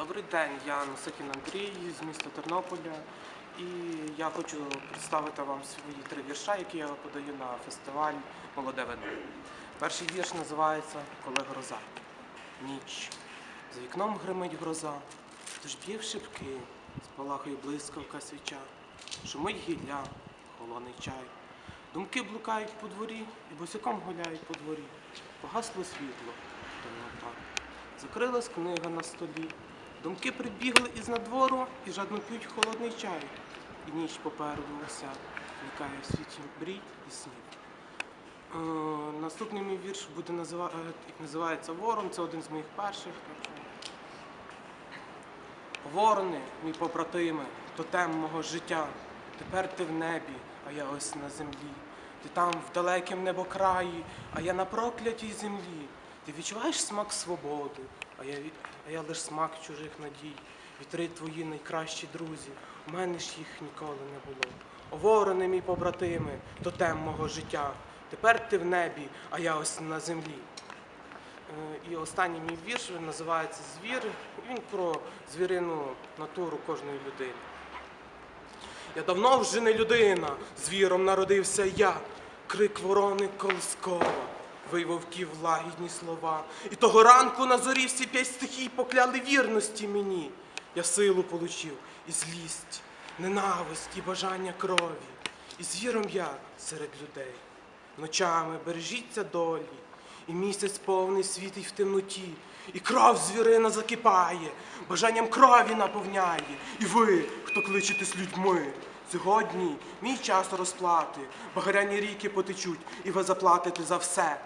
Добрий день, я Носикін Андрій з міста Тернополя. І я хочу представити вам свої три вірша, які я подаю на фестиваль Молоде вино. Перший вірш називається Коли гроза. Ніч. За вікном гримить гроза, тож б'є в шибки, спалахує блискавка свіча, шумить гілля, холодний чай. Думки блукають по дворі і босиком гуляють по дворі. Погасло світло, темнота. Закрилась книга на столі. Думки прибігли із надвору і жадно п'ють холодний чай. І ніч попереду ося, вникає в світі брій і снів. Е, наступний мій вірш буде назива... е, називається Ворон. Це один з моїх перших. Ворони, мій побратиме, тотем мого життя. Тепер ти в небі, а я ось на землі. Ти там в далекім небокраї, а я на проклятій землі. Ти відчуваєш смак свободи, а я, а я лиш смак чужих надій. Вітри твої найкращі друзі, у мене ж їх ніколи не було. О, ворони, мій побратиме, тотем мого життя. Тепер ти в небі, а я ось на землі. Е, І останній мій вірш називається Звір. І Він про звірину натуру кожної людини. Я давно вже не людина, звіром народився я, крик ворони колискова, вий вовків лагідні слова. І того ранку на зорі всі п'ять стихій покляли вірності мені. Я силу получив і злість, ненависть і бажання крові. І звіром я серед людей. Ночами бережіться долі, і місяць повний світить в темноті, і кров звірина закипає, бажанням крові наповняє. І ви, хто кличетесь людьми, сьогодні мій час розплати, багряні ріки потечуть, і ви заплатите за все.